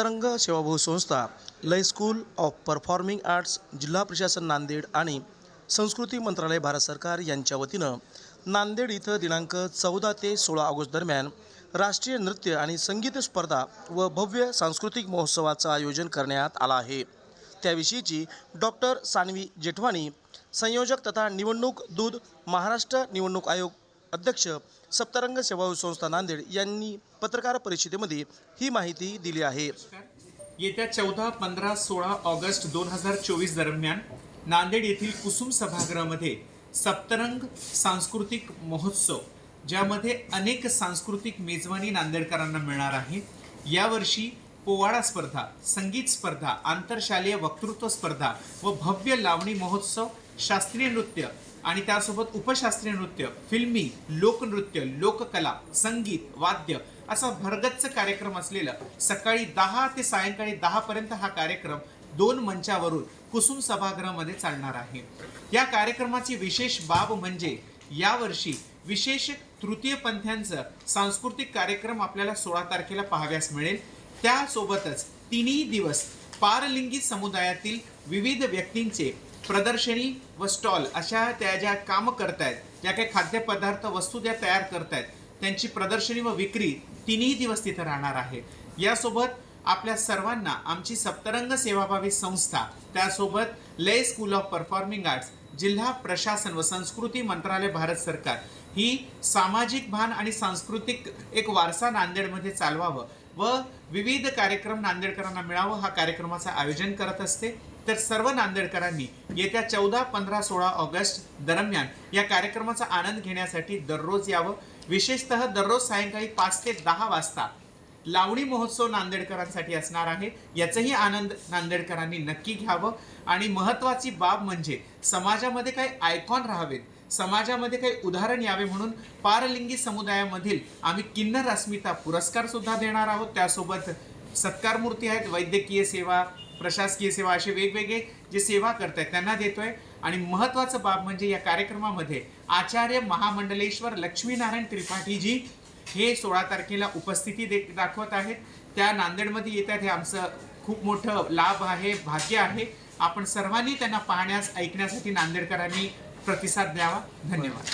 सप्तरंग सेवाभाऊ संस्था लय school of performing arts जिल्हा प्रशासन नांदेड आणि संस्कृती मंत्रालय भारत सरकार यांच्या वतीनं नांदेड इथं दिनांक चौदा ते सोळा ऑगस्ट दरम्यान राष्ट्रीय नृत्य आणि संगीत स्पर्धा व भव्य सांस्कृतिक महोत्सवाचं आयोजन करण्यात आलं आहे. त्याविषयीची डॉक्टर सानवी जेठवाणी संयोजक तथा निवडणूक दूध महाराष्ट्र निवडणूक आयोग अध्यक्ष सप्तरंग सेवा संस्था नांदेड यांनी पत्रकार परिषदेमध्ये ही माहिती दिली आहे. येत्या चौदा पंधरा सोळा ऑगस्ट दोन हजार चोवीस दरम्यान नांदेड येथील कुसुम सभागृहामध्ये सप्तरंग सांस्कृतिक महोत्सव ज्यामध्ये अनेक सांस्कृतिक मेजवानी नांदेडकरांना मिळणार आहे. यावर्षी पोवाडा स्पर्धा संगीत स्पर्धा आंतरशालेय वक्तृत्व स्पर्धा व भव्य लावणी महोत्सव शास्त्रीय नृत्य आणि त्यासोबत उपशास्त्रीय नृत्य फिल्मी लोकनृत्य लोककला संगीत वाद्य असा भरगच्च कार्यक्रम असलेला सकाळी दहा ते सायंकाळी दहा पर्यंत हा कार्यक्रम दोन मंचावरून कुसुम सभागृहामध्ये चालणार आहे. या कार्यक्रमाची विशेष बाब म्हणजे यावर्षी विशेष तृतीय पंथ्यांचं सांस्कृतिक कार्यक्रम आपल्याला सोळा तारखेला पाहाव्यास मिळेल. त्यासोबतच तिन्ही दिवस पारलिंगी समुदायातील विविध व्यक्तींचे प्रदर्शनी व स्टॉल अशा त्या ज्या काम करतायत ज्या काही खाद्यपदार्थ वस्तू त्या तयार करतायत त्यांची प्रदर्शनी व विक्री तिन्ही दिवस तिथं राहणार आहे. यासोबत आपल्या सर्वांना आमची सप्तरंग सेवाभावी संस्था त्यासोबत लय स्कूल ऑफ परफॉर्मिंग आर्ट्स जिल्हा प्रशासन व संस्कृती मंत्रालय भारत सरकार ही सामाजिक भान आणि सांस्कृतिक एक वारसा नांदेडमध्ये चालवावं. व विविध कार्यक्रम नांदेडकरांना मिळावं हा कार्यक्रमाचं आयोजन करत असते. तर सर्व नांदेडकरांनी येत्या चौदा पंधरा सोळा ऑगस्ट दरम्यान या कार्यक्रमाचा आनंद घेण्यासाठी दररोज यावं. विशेषतः दररोज सायंकाळी पाच ते दहा वाजता लावणी महोत्सव नांदेडकरांसाठी असणार आहे. याचाही आनंद नांदेडकरांनी नक्की घ्यावं. आणि महत्त्वाची बाब म्हणजे समाजामध्ये काही आयकॉन राहावेत. समाजामध्ये काही उदाहरण यावे म्हणून पारलिंगी समुदायामधील आम्ही किन्नर अस्मिता पुरस्कार सुद्धा देणार आहोत. त्यासोबत सत्कार मूर्ती आहेत वैद्यकीय सेवा प्रशासकीय सेवा असे वेगवेगळे जे सेवा करत आहेत त्यांना देतोय. आणि महत्त्वाचं बाब म्हणजे या कार्यक्रमामध्ये आचार्य महामंडलेश्वर लक्ष्मीनारायण त्रिपाठीजी हे सोळा तारखेला उपस्थिती दे दाखवत आहेत. त्या नांदेडमध्ये येतात हे आमचं खूप मोठं लाभ आहे भाग्य आहे. आपण सर्वांनी त्यांना पाहण्यास ऐकण्यासाठी नांदेडकरांनी प्रतिसाद द्यावा. धन्यवाद.